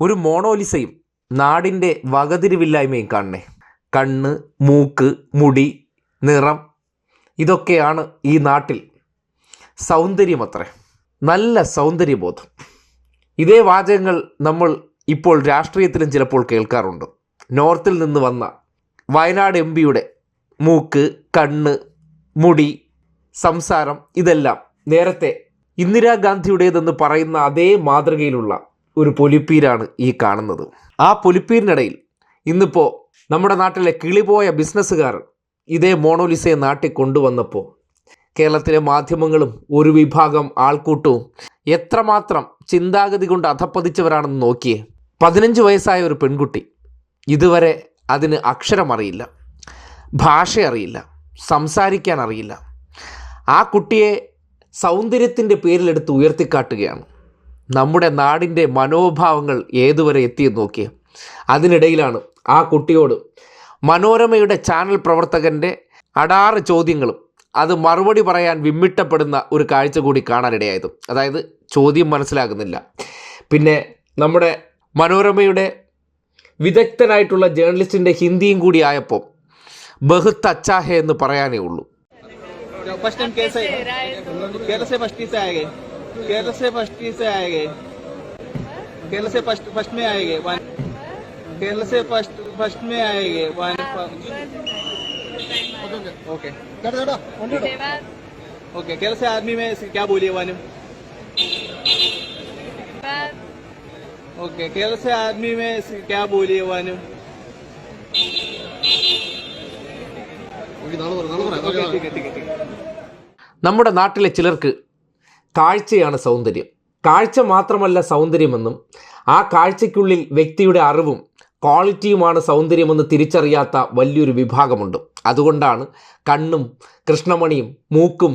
ഒരു മോണോലിസയും നാടിന്റെ വകതിരിവില്ലായ്മയും കാണണേ. കണ്ണ് മൂക്ക് മുടി നിറം ഇതൊക്കെയാണ് ഈ നാട്ടിൽ സൗന്ദര്യമത്രേ. നല്ല സൗന്ദര്യബോധം. ഇതേ വാചകങ്ങൾ നമ്മൾ ഇപ്പോൾ രാഷ്ട്രീയത്തിലും ചിലപ്പോൾ കേൾക്കാറുണ്ട്. നോർത്തിൽ നിന്ന് വന്ന വയനാട് എം പിയുടെ മൂക്ക് കണ്ണ് മുടി സംസാരം ഇതെല്ലാം നേരത്തെ ഇന്ദിരാഗാന്ധിയുടേതെന്ന് പറയുന്ന അതേ മാതൃകയിലുള്ള ഒരു പൊലിപ്പീരാണ് ഈ കാണുന്നത്. ആ പൊലിപ്പീരിനിടയിൽ ഇന്നിപ്പോൾ നമ്മുടെ നാട്ടിലെ കിളിപോയ ബിസിനസ്സുകാർ ഇതേ മോണോലിസയെ നാട്ടിൽ കൊണ്ടുവന്നപ്പോൾ കേരളത്തിലെ മാധ്യമങ്ങളും ഒരു വിഭാഗം ആൾക്കൂട്ടവും എത്രമാത്രം ചിന്താഗതി കൊണ്ട് അധപ്പതിച്ചവരാണെന്ന് നോക്കിയേ. പതിനഞ്ച് വയസ്സായ ഒരു പെൺകുട്ടി ഇതുവരെ അതിന് അക്ഷരമറിയില്ല ഭാഷ അറിയില്ല സംസാരിക്കാൻ അറിയില്ല ആ കുട്ടിയെ സൗന്ദര്യത്തിന്റെ പേരിലെടുത്ത് ഉയർത്തിക്കാട്ടുകയാണ്. നമ്മുടെ നാടിന്റെ മനോഭാവങ്ങൾ ഏതുവരെ എത്തിയെന്ന് നോക്കിയ. അതിനിടയിലാണ് ആ കുട്ടിയോട് മനോരമയുടെ ചാനൽ പ്രവർത്തകന്റെ അടാറ് ചോദ്യങ്ങളും അത് മറുപടി പറയാൻ വിമ്മിട്ടപ്പെടുന്ന ഒരു കാഴ്ച കൂടി കാണാനിടയായത്. അതായത് ചോദ്യം മനസ്സിലാകുന്നില്ല. പിന്നെ നമ്മുടെ മനോരമയുടെ വിദഗ്ധനായിട്ടുള്ള ജേർണലിസ്റ്റിന്റെ ഹിന്ദിയും കൂടി ആയപ്പോൾ ബഹുത്ത് അച്ചാഹെ എന്ന് പറയാനേ ഉള്ളൂ. केरल से फर्स्ट से आएंगे केरल से फर्स्ट से आएंगे केरल से फर्स्ट फर्स्ट में आएंगे वन केरल से फर्स्ट फर्स्ट में आएंगे वन ओके ओके केरल से आर्मी में क्या बोलिए वन ओके केरल से आर्मी में क्या बोलिए वन ओके ठीक है ठीक है ठीक है നമ്മുടെ നാട്ടിലെ ചിലർക്ക് കാഴ്ചയാണ് സൗന്ദര്യം. കാഴ്ച മാത്രമല്ല സൗന്ദര്യമെന്നും ആ കാഴ്ചയ്ക്കുള്ളിൽ വ്യക്തിയുടെ അറിവും ക്വാളിറ്റിയുമാണ് സൗന്ദര്യമെന്ന് തിരിച്ചറിയാത്ത വലിയൊരു വിഭാഗമുണ്ട്. അതുകൊണ്ടാണ് കണ്ണും കൃഷ്ണമണിയും മൂക്കും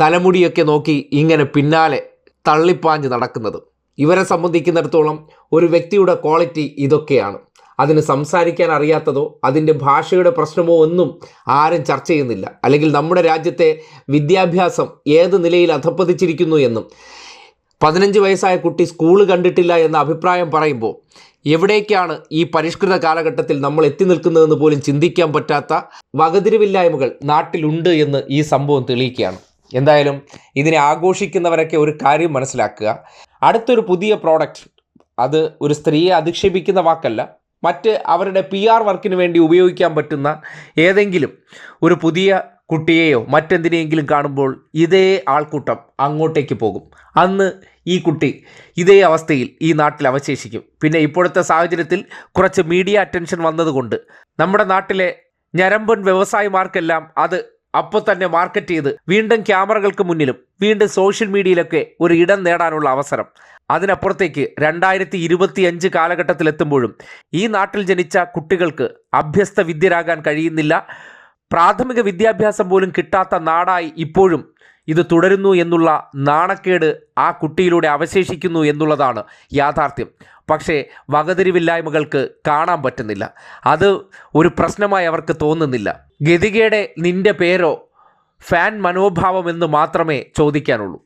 തലമുടിയൊക്കെ നോക്കി ഇങ്ങനെ പിന്നാലെ തള്ളിപ്പാഞ്ഞ് നടക്കുന്നത്. ഇവരെ സംബന്ധിക്കുന്നിടത്തോളം ഒരു വ്യക്തിയുടെ ക്വാളിറ്റി ഇതൊക്കെയാണ്. അതിന് സംസാരിക്കാൻ അറിയാത്തതോ അതിന്റെ ഭാഷയുടെ പ്രശ്നമോ ഒന്നും ആരും ചർച്ച ചെയ്യുന്നില്ല. അല്ലെങ്കിൽ നമ്മുടെ രാജ്യത്തെ വിദ്യാഭ്യാസം ഏത് നിലയിൽ അധപ്പതിച്ചിരിക്കുന്നു എന്നും പതിനഞ്ച് വയസ്സായ കുട്ടി സ്കൂൾ കണ്ടിട്ടില്ല എന്ന അഭിപ്രായം പറയുമ്പോൾ എവിടേക്കാണ് ഈ പരിഷ്കൃത കാലഘട്ടത്തിൽ നമ്മൾ എത്തി നിൽക്കുന്നതെന്ന് പോലും ചിന്തിക്കാൻ പറ്റാത്ത വകതിരിവില്ലായ്മകൾ നാട്ടിലുണ്ട് എന്ന് ഈ സംഭവം തെളിയിക്കുകയാണ്. എന്തായാലും ഇതിനെ ആഘോഷിക്കുന്നവരൊക്കെ ഒരു കാര്യം മനസ്സിലാക്കുക. അടുത്തൊരു പുതിയ പ്രോഡക്റ്റ് അത് ഒരു സ്ത്രീയെ അധിക്ഷേപിക്കുന്ന വാക്കല്ല. മറ്റ് അവരുടെ പി ആർ വർക്കിന് വേണ്ടി ഉപയോഗിക്കാൻ പറ്റുന്ന ഏതെങ്കിലും ഒരു പുതിയ കുട്ടിയെയോ മറ്റെന്തിനെയെങ്കിലും കാണുമ്പോൾ ഇതേ ആൾക്കൂട്ടം അങ്ങോട്ടേക്ക് പോകും. അന്ന് ഈ കുട്ടി ഇതേ അവസ്ഥയിൽ ഈ നാട്ടിൽ അവശേഷിക്കും. പിന്നെ ഇപ്പോഴത്തെ സാഹചര്യത്തിൽ കുറച്ച് മീഡിയ അറ്റൻഷൻ വന്നതുകൊണ്ട് നമ്മുടെ നാട്ടിലെ ഞരമ്പൻ വ്യവസായിമാർക്കെല്ലാം അത് അപ്പോൾ തന്നെ മാർക്കറ്റ് ചെയ്ത് വീണ്ടും ക്യാമറകൾക്ക് മുന്നിലും വീണ്ടും സോഷ്യൽ മീഡിയയിലൊക്കെ ഒരു ഇടം നേടാനുള്ള അവസരം. അതിനപ്പുറത്തേക്ക് രണ്ടായിരത്തി ഇരുപത്തി അഞ്ച് കാലഘട്ടത്തിലെത്തുമ്പോഴും ഈ നാട്ടിൽ ജനിച്ച കുട്ടികൾക്ക് അഭ്യസ്ത വിദ്യരാകാൻ കഴിയുന്നില്ല. പ്രാഥമിക വിദ്യാഭ്യാസം പോലും കിട്ടാത്ത നാടായി ഇപ്പോഴും ഇത് തുടരുന്നു എന്നുള്ള നാണക്കേട് ആ കുട്ടിയിലൂടെ അവശേഷിക്കുന്നു എന്നുള്ളതാണ് യാഥാർത്ഥ്യം. പക്ഷേ വകതിരിവില്ലായ്മകൾക്ക് കാണാൻ പറ്റുന്നില്ല. അത് ഒരു പ്രശ്നമായി അവർക്ക് തോന്നുന്നില്ല. ഗതികേടെ നിന്റെ പേരോ? ഫാൻ മനോഭാവം എന്ന് മാത്രമേ ചോദിക്കാനുള്ളൂ.